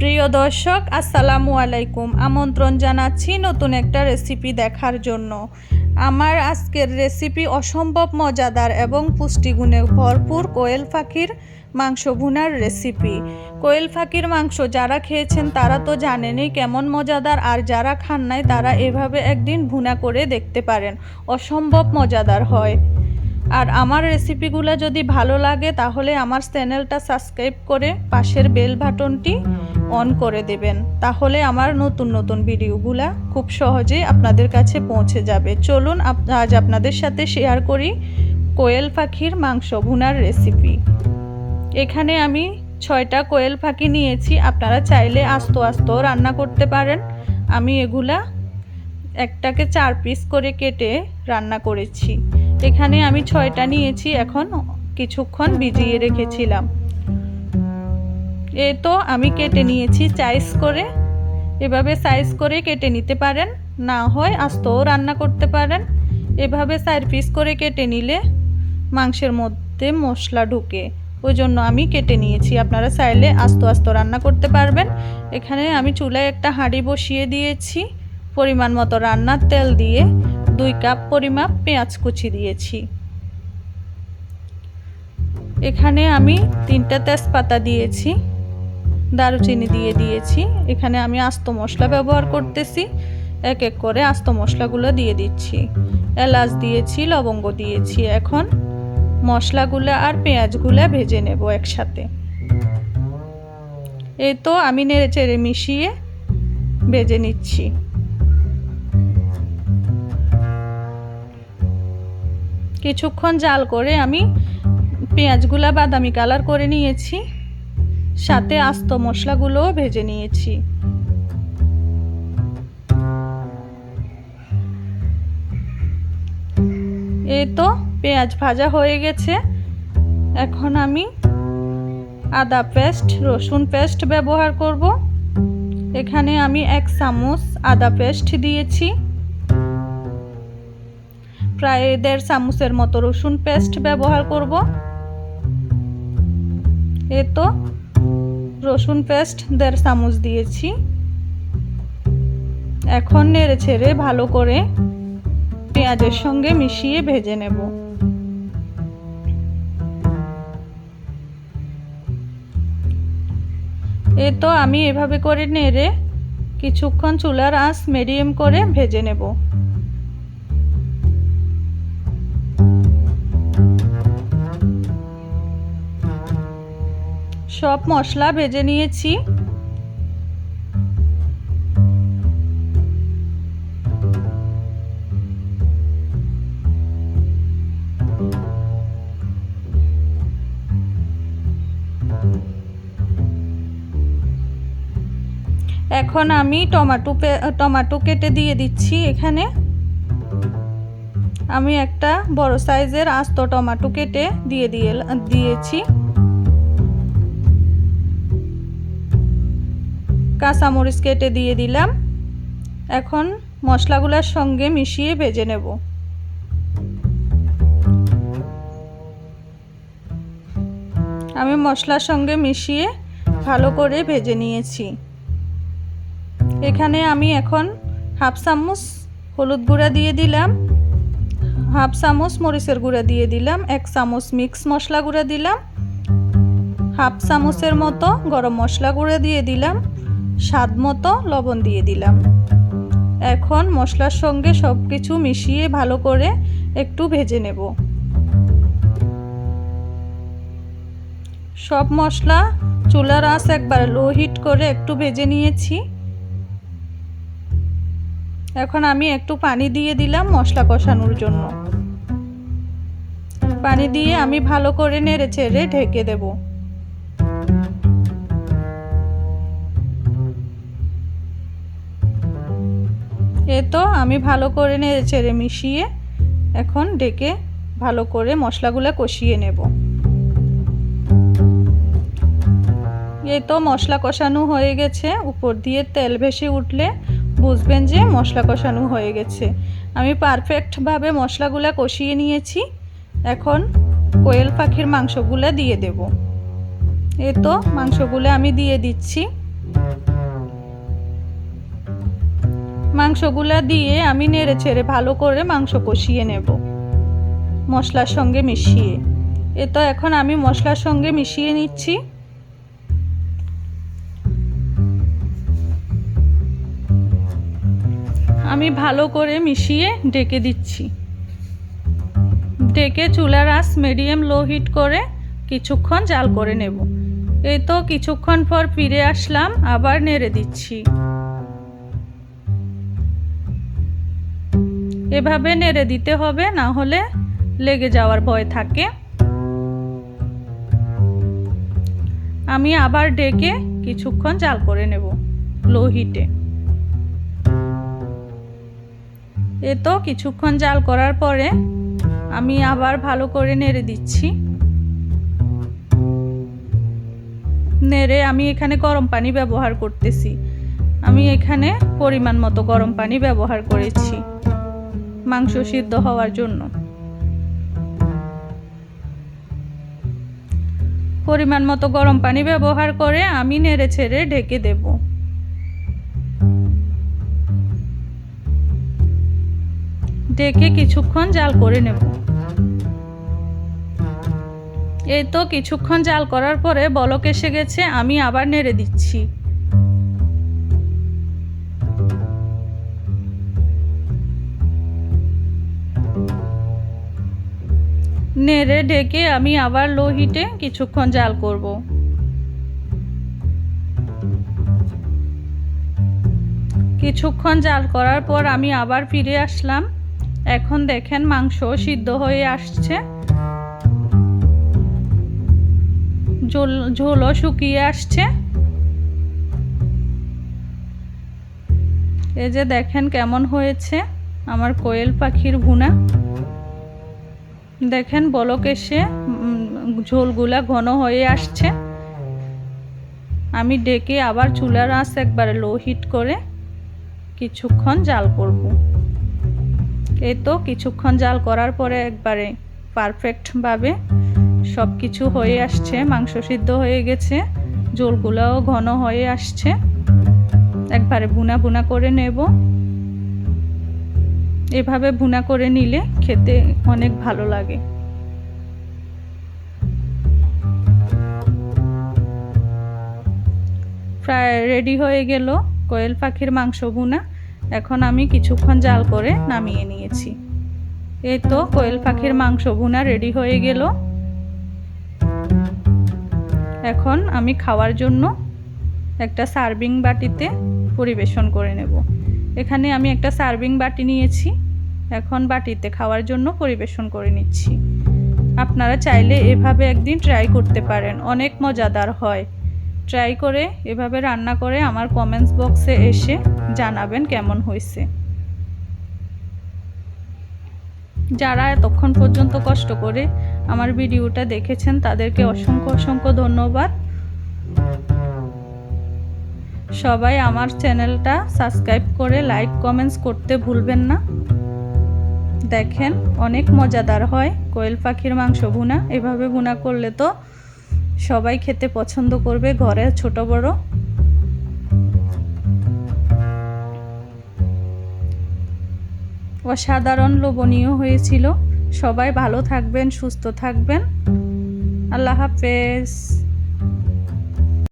প্রিয় দর্শক, আসসালামু আলাইকুম। আমন্ত্রণ জানাচ্ছি নতুন একটা রেসিপি দেখার জন্য। আমার আজকের রেসিপি অসম্ভব মজাদার এবং পুষ্টিগুণে ভরপুর কোয়েল পাখির মাংস ভুনার রেসিপি কোয়েল পাখির মাংস যারা খেয়েছেন, তারা তো জানেনই কেমন মজাদার, আর যারা খান নাই, তারা এভাবে একদিন ভুনা করে দেখতে পারেন। অসম্ভব মজাদার হয়। আর আমার রেসিপিগুলো যদি ভালো লাগে, তাহলে আমার চ্যানেলটা সাবস্ক্রাইব করে পাশের বেল বাটনটি অন করে দেবেন। তাহলে আমার নতুন নতুন ভিডিওগুলা খুব সহজেই আপনাদের কাছে পৌঁছে যাবে। চলুন আজ আপনাদের সাথে শেয়ার করি কোয়েল পাখির মাংস ভুনার রেসিপি এখানে আমি ছয়টা কোয়েল পাখি নিয়েছি। আপনারা চাইলে আস্ত আস্ত রান্না করতে পারেন। আমি এগুলা একটাকে চার পিস করে কেটে রান্না করেছি। এখানে আমি ছয়টা নিয়েছি। এখন কিছুক্ষণ ভিজিয়ে রেখেছিলাম। এ তো আমি কেটে নিয়েছি সাইজ করে। এভাবে সাইজ করে কেটে নিতে পারেন, না হয় আস্তও রান্না করতে পারেন। এভাবে চার পিস করে কেটে নিলে মাংসের মধ্যে মশলা ঢুকে। ওই জন্য আমি কেটে নিয়েছি। আপনারা চাইলে আস্ত আস্ত রান্না করতে পারবেন। এখানে আমি চুলায় একটা হাঁড়ি বসিয়ে দিয়েছি। পরিমাণ মতো রান্নার তেল দিয়ে দুই কাপ পরিমাপ পেঁয়াজ কুচি দিয়েছি। এখানে আমি তিনটা তেজপাতা দিয়েছি। দারুচিনি দিয়ে দিয়েছি। এখানে আমি আস্ত মশলা ব্যবহার করতেছি। এক এক করে আস্ত মশলাগুলো দিয়ে দিচ্ছি। এলাচ দিয়েছি, লবঙ্গ দিয়েছি। এখন মশলাগুলো আর পেঁয়াজগুলো ভেজে নেব একসাথে। এই তো আমি নেড়ে চেড়ে মিশিয়ে ভেজে নিচ্ছি। কিছুক্ষণ জাল করে আমি পেঁয়াজগুলা বাদামি কালার করে নিয়েছি। সাথে আস্ত মশলাগুলোও ভেজে নিয়েছি। এই তো পেঁয়াজ ভাজা হয়ে গেছে। এখন আমি আদা পেস্ট, রসুন পেস্ট ব্যবহার করব। এখানে আমি এক চামচ আদা পেস্ট দিয়েছি। প্রায় দেড় চামচের মতো রসুন পেস্ট ব্যবহার করব। এ তো রসুন পেস্ট, দেড় চামচ দিয়েছি। এখন নেড়ে ছেড়ে ভালো করে পেঁয়াজের সঙ্গে মিশিয়ে ভেজে নেব। এ তো আমি এভাবে করে নেড়ে কিছুক্ষণ চুলার আঁচ মিডিয়াম করে ভেজে নেব। সব মশলা ভেজে নিয়েছি। এখন আমি টমাটো টমাটো কেটে দিয়ে দিচ্ছি এখানে। আমি একটা বড় সাইজের আস্ত টমাটো কেটে দিয়ে দিয়ে, দিয়েছি। কাঁচামরিচ কেটে দিয়ে দিলাম। এখন মশলাগুলোর সঙ্গে মিশিয়ে ভেজে নেব। আমি মশলার সঙ্গে মিশিয়ে ভালো করে ভেজে নিয়েছি। এখানে আমি এখন হাফ চামচ হলুদ গুঁড়া দিয়ে দিলাম। হাফ চামচ মরিচের গুঁড়া দিয়ে দিলাম। এক চামচ মিক্স মশলা গুঁড়া দিলাম। হাফ চামচের মতো গরম মশলা গুঁড়া দিয়ে দিলাম। স্বাদ মতো লবণ দিয়ে দিলাম। এখন মশলার সঙ্গে সব কিছু মিশিয়ে ভালো করে একটু ভেজে নেব। সব মশলা চুলার আঁচ একবার লো হিট করে একটু ভেজে নিয়েছি। এখন আমি একটু পানি দিয়ে দিলাম মশলা কষানোর জন্য। পানি দিয়ে আমি ভালো করে নেড়ে চেড়ে ঢেকে দেব। এ তো, আমি ভালো করে নেড়ে চেড়ে মিশিয়ে এখন ডেকে ভালো করে মশলাগুলো কষিয়ে নেব। এই তো মশলা কষানো হয়ে গেছে। উপর দিয়ে তেল ভেসে উঠলে বুঝবেন যে মশলা কষানো হয়ে গেছে। আমি পারফেক্টভাবে মশলাগুলো কষিয়ে নিয়েছি। এখন কোয়েল পাখির মাংসগুলো দিয়ে দেব। এ তো মাংসগুলো আমি দিয়ে দিচ্ছি। মাংসগুলা দিয়ে আমি নেড়ে ছেড়ে ভালো করে মাংস কষিয়ে নেব। মশলার সঙ্গে মিশিয়ে। এ তো এখন আমি মশলার সঙ্গে মিশিয়ে নিচ্ছি। আমি ভালো করে মিশিয়ে ডেকে দিচ্ছি। ডেকে চুলার আঁচ মিডিয়াম লো হিট করে কিছুক্ষণ জাল করে নেব। এই তো কিছুক্ষণ পর ফিরে আসলাম, আবার নেড়ে দিচ্ছি। এভাবে নেড়ে দিতে হবে, না হলে লেগে যাওয়ার ভয় থাকে। আমি আবার ডেকে কিছুক্ষণ জাল করে নেব লো হিটে। এ তো কিছুক্ষণ জাল করার পরে আমি আবার ভালো করে নেড়ে দিচ্ছি। নেড়ে আমি এখানে গরম পানি ব্যবহার করতেছি। আমি এখানে পরিমাণ মতো গরম পানি ব্যবহার করেছি। মাংস সিদ্ধ হওয়ার জন্য। পরিমাণ মতো গরম পানি ব্যবহার করে আমি নেড়ে ছেড়ে ঢেকে দেব। ঢেকে কিছুক্ষণ জাল করে নেব। এই তো কিছুক্ষণ জাল করার পরে বলক এসে গেছে, আমি আবার নেড়ে দিচ্ছি। নেড়ে ঢেকে আমি আবার লো হিটে কিছুক্ষণ জাল করব। কিছুক্ষণ জাল করার পর আমি আবার ফিরে আসলাম। এখন দেখেন মাংস সিদ্ধ হয়ে আসছে। ঝোল, ঝোলও শুকিয়ে আসছে। এই যে দেখেন কেমন হয়েছে আমার কোয়েল পাখির ভুনা। দেখেন বলক এসে ঝোলগুলা ঘন হয়ে আসছে। আমি ডেকে আবার চুলার আঁচ একবারে লো হিট করে কিছুক্ষণ জাল করব। এই তো কিছুক্ষণ জাল করার পরে একবারে পারফেক্টভাবে সব কিছু হয়ে আসছে, মাংস সিদ্ধ হয়ে গেছে, ঝোলগুলাও ঘন হয়ে আসছে। একবারে বুনা বুনা করে নেব। এভাবে ভুনা করে নিলে খেতে অনেক ভালো লাগে। প্রায় রেডি হয়ে গেল কোয়েল পাখির মাংস ভুনা। এখন আমি কিছুক্ষণ জাল করে নামিয়ে নিয়েছি। এই তো কোয়েল পাখির মাংস ভুনা রেডি হয়ে গেল। এখন আমি খাওয়ার জন্য একটা সার্ভিং বাটিতে পরিবেশন করে নেব। এখানে আমি একটা সার্ভিং বাটি নিয়েছি। এখন বাটিতে খাওয়ার জন্য পরিবেশন করে নিচ্ছি। আপনারা চাইলে এভাবে একদিন ট্রাই করতে পারেন, অনেক মজাদার হয়। ট্রাই করে, এভাবে রান্না করে আমার কমেন্টস বক্সে এসে জানাবেন কেমন হয়েছে। যারা এতক্ষণ পর্যন্ত কষ্ট করে আমার ভিডিওটা দেখেছেন, তাদেরকে অসংখ্য অসংখ্য ধন্যবাদ। সবাই আমার চ্যানেলটা সাবস্ক্রাইব করে লাইক কমেন্টস করতে ভুলবেন না। দেখেন, অনেক মজাদার হয়। কোয়েল পাখির মাংস ভুনা, এভাবে ভুনা করলে তো সবাই খেতে পছন্দ করবে, ঘরে ছোট বড়। অসাধারণ লোভনীয় হয়েছিল। সবাই ভালো থাকবেন, সুস্থ থাকবেন। আল্লাহ হাফেজ।